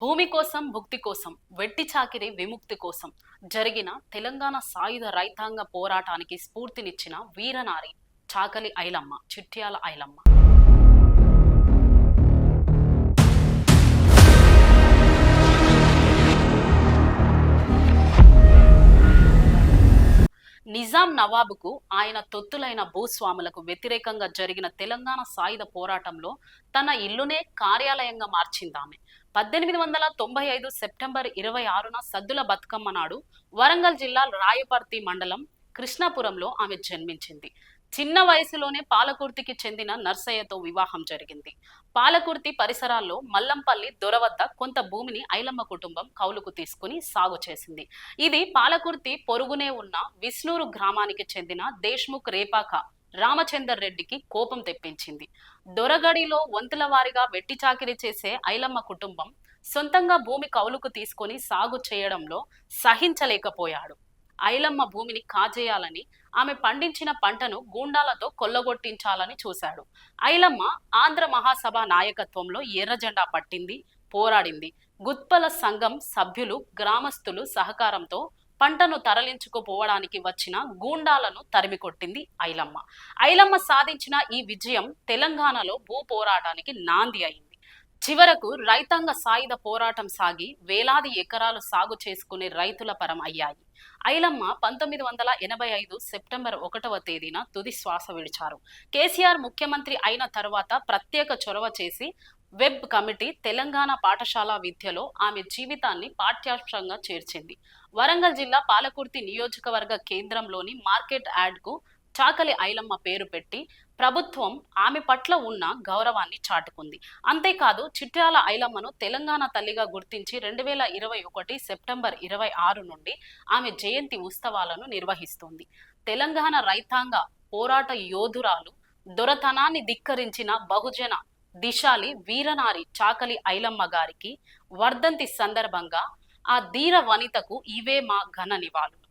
భూమి కోసం భుక్తి కోసం వెట్టి చాకిరి విముక్తి కోసం జరిగిన తెలంగాణ సాయుధ రైతాంగ పోరాటానికి స్ఫూర్తినిచ్చిన వీరనారి చాకలి ఐలమ్మ చిట్యాల ఐలమ్మ. నిజాం నవాబుకు ఆయన తొత్తులైన భూస్వాములకు వ్యతిరేకంగా జరిగిన తెలంగాణ సాయుధ పోరాటంలో తన ఇల్లునే కార్యాలయంగా మార్చిందామె. పద్దెనిమిది వందల తొంభై ఐదు సెప్టెంబర్ ఇరవై ఆరున సద్దుల బతుకమ్మ నాడు వరంగల్ జిల్లా రాయపర్తి మండలం కృష్ణాపురంలో ఆమె జన్మించింది. చిన్న వయసులోనే పాలకుర్తికి చెందిన నర్సయ్యతో వివాహం జరిగింది. పాలకుర్తి పరిసరాల్లో మల్లంపల్లి దొర వద్ద కొంత భూమిని ఐలమ్మ కుటుంబం కౌలుకు తీసుకుని సాగు చేసింది. ఇది పాలకుర్తి పొరుగునే ఉన్న విష్ణూరు గ్రామానికి చెందిన దేశ్ముఖ్ రేపాక రామచందర్ రెడ్డికి కోపం తెప్పించింది. దొరగడిలో వంతుల వారిగా వెట్టి చాకిరి చేసే ఐలమ్మ కుటుంబం సొంతంగా భూమి కౌలుకు తీసుకొని సాగు చేయడంలో సహించలేకపోయాడు. ఐలమ్మ భూమిని కాజేయాలని ఆమె పండించిన పంటను గూండాలతో కొల్లగొట్టించాలని చూశాడు. ఐలమ్మ ఆంధ్ర మహాసభ నాయకత్వంలో ఎర్రజెండా పట్టింది పోరాడింది. గుత్పల సంఘం సభ్యులు గ్రామస్తులు సహకారంతో పంటను తరలించుకుపోవడానికి వచ్చిన గూండాలను తరిమికొట్టింది ఐలమ్మ. ఐలమ్మ సాధించిన ఈ విజయం తెలంగాణలో భూ పోరాటానికి నాంది అయింది. చివరకు రైతాంగ సాయుధ పోరాటం సాగి వేలాది ఎకరాలు సాగు చేసుకునే రైతుల పరం అయ్యాయి. ఐలమ్మ పంతొమ్మిది వందల ఎనభై ఐదు సెప్టెంబర్ ఒకటవ తేదీన తుది శ్వాస విడిచారు. కేసీఆర్ ముఖ్యమంత్రి అయిన తర్వాత ప్రత్యేక చొరవ చేసి వెబ్ కమిటీ తెలంగాణ పాఠశాల విద్యలో ఆమె జీవితాన్ని పాఠ్యాంశంగా చేర్చింది. వరంగల్ జిల్లా పాలకుర్తి నియోజకవర్గ కేంద్రంలోని మార్కెట్ యాడ్కు చాకలి ఐలమ్మ పేరు పెట్టి ప్రభుత్వం ఆమె పట్ల ఉన్న గౌరవాన్ని చాటుకుంది. అంతేకాదు చిట్యాల ఐలమ్మను తెలంగాణ తల్లిగా గుర్తించి రెండు వేల ఇరవై ఒకటి సెప్టెంబర్ ఇరవై ఆరు నుండి ఆమె జయంతి ఉత్సవాలను నిర్వహిస్తుంది. తెలంగాణ రైతాంగ పోరాట యోధురాలు దొరతనాన్ని ధిక్కరించిన బహుజన దిశాలి వీరనారి చాకలి ఐలమ్మ గారికి వర్ధంతి సందర్భంగా ఆ ధీర వనితకు ఇవే మా ఘన నివాళులు.